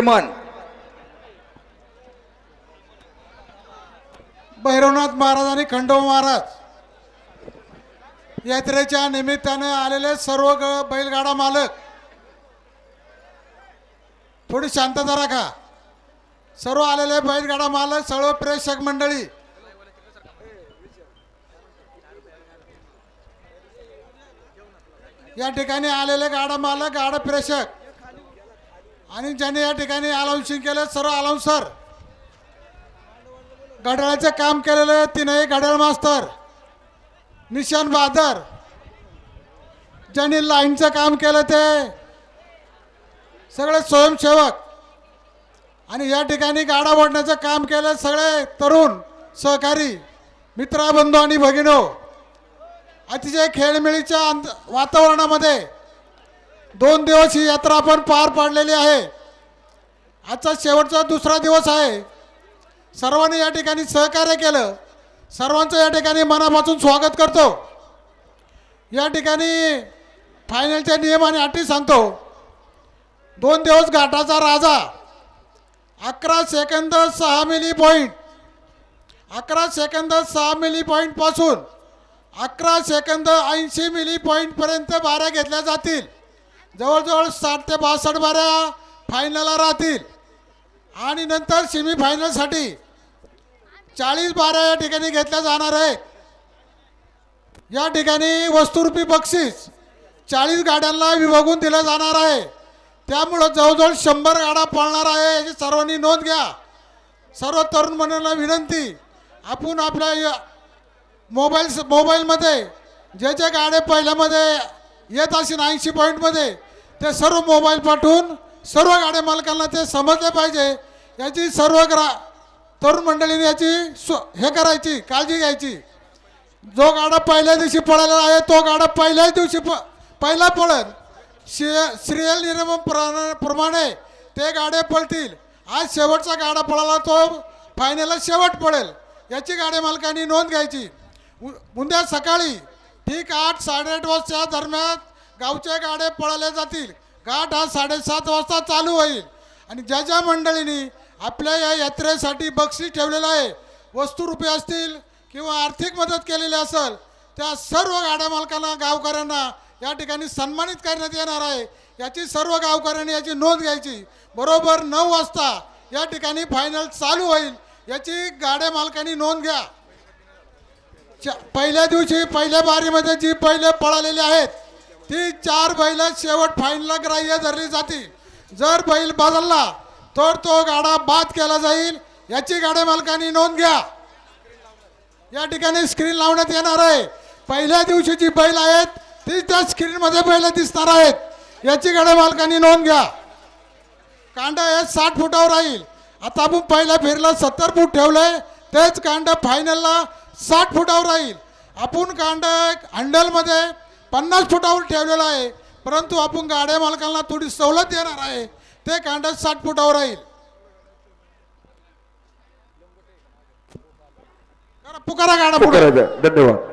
Chairman Bhairavnath Maharaj आणि खंडो महाराज यात्रेच्या निमित्तानं आलेले सर्व बैलगाडा मालक. थोडी शांतता राखा सर्व आलेले बैलगाडा मालक सर्व प्रेक्षक मंडळी. या ठिकाणी आलेले गाडा मालक गाडा प्रेक्षक. आणि ज्यांनी या ठिकाणी अलाउन्सिंग केलं सर्व अलाउन्सर घड्याळाचं काम केलेलं तिनही घड्याळ मास्तर निशान बहादर. ज्यांनी लाईनचं काम केलं ते सगळे स्वयंसेवक. आणि या ठिकाणी गाडा ओढण्याचं काम केलं सगळे तरुण सहकारी मित्राबंधू आणि भगिनो. अतिशय खेळमेळीच्या अंत वातावरणामध्ये दोन दिवस ही यात्रा आपण पार पाडलेली आहे. आजचा शेवटचा दुसरा दिवस आहे. सर्वांनी या ठिकाणी सहकार्य केलं. सर्वांचं या ठिकाणी मनापासून स्वागत करतो. या ठिकाणी फायनलचे नियम आणि अटी सांगतो. दोन दिवस घाटाचा राजा अकरा सेकंद सहा मिली पॉईंट अकरा सेकंद सहा मिली पॉईंटपासून अकरा सेकंद ऐंशी मिली पॉईंटपर्यंत बाऱ्या घेतल्या जातील. जवळजवळ साठ ते बासष्ट बाऱ्या फायनलला राहतील. आणि नंतर सेमीफायनलसाठी चाळीस बारा या ठिकाणी घेतल्या जाणार आहेत. या ठिकाणी वस्तुरूपी बक्षीस चाळीस गाड्यांना विभागून दिलं जाणार आहे. त्यामुळं जवळजवळ शंभर गाडा पळणार आहे याची सर्वांनी नोंद घ्या. सर्व तरुण मंडळांना विनंती आपण आपल्या मोबाईल मोबाईलमध्ये जे जे गाडे पहिल्यामध्ये येत असेल ऐंशी पॉईंटमध्ये ते सर्व मोबाईल पाठवून सर्व गाड्या मालकांना ते समजले पाहिजे. याची सर्व ग्रा तरुण मंडळीने याची सु हे करायची काळजी घ्यायची. जो गाडा पहिल्या दिवशी पळालेला आहे तो गाडा पहिल्याच दिवशी प पहिला पळत शे सिरियल नियम प्रमाणे ते गाडे पळतील. आज शेवटचा गाडा पळाला तो फायनलला शेवट पडेल याची गाडी मालकांनी नोंद घ्यायची. उ- उद्या सकाळी ठीक आठ साडेआठ वाजच्या दरम्यान गावचे गाडे पळाले जातील. घाट हा साडेसात वाजता चालू होईल. आणि ज्या ज्या मंडळींनी आपल्या या यात्रेसाठी बक्षीस ठेवलेलं आहे वस्तुरूपी असतील किंवा आर्थिक मदत केलेली असेल त्या सर्व गाड्या मालकांना गावकऱ्यांना या ठिकाणी सन्मानित करण्यात येणार आहे. याची सर्व गावकऱ्यांनी याची नोंद घ्यायची. बरोबर नऊ वाजता या ठिकाणी फायनल चालू होईल. याची गाड्या मालकांनी नोंद घ्या. पहिल्या दिवशी पहिल्या बारीमध्ये जी पहिले पळालेली आहेत ती चार बैल शेवट फाईनला ग्राह्य धरली जातील जर बैल बदलला तर तो गाडा बाद केला जाईल. याची गाड्या मालकांनी नोंद घ्या. या ठिकाणी स्क्रीन लावण्यात येणार आहे. पहिल्या दिवशी जी बैल आहेत ती त्या स्क्रीनमध्ये बैल दिसणार आहेत. याची गाड्या मालकांनी नोंद घ्या. कांडा हे साठ फुटावर राहील. आता आपण पहिल्या फेरीला सत्तर फूट ठेवलंय. तेच कांड फायनलला साठ फुटावर राहील. आपण कांड हँडलमध्ये पन्नास फुटावर ठेवलेलं आहे. परंतु आपण गाड्या मालकांना थोडी सवलत देणार आहे. ते कांडा साठ फुटावर राहील. पुकारा गाडा पुढे. धन्यवाद.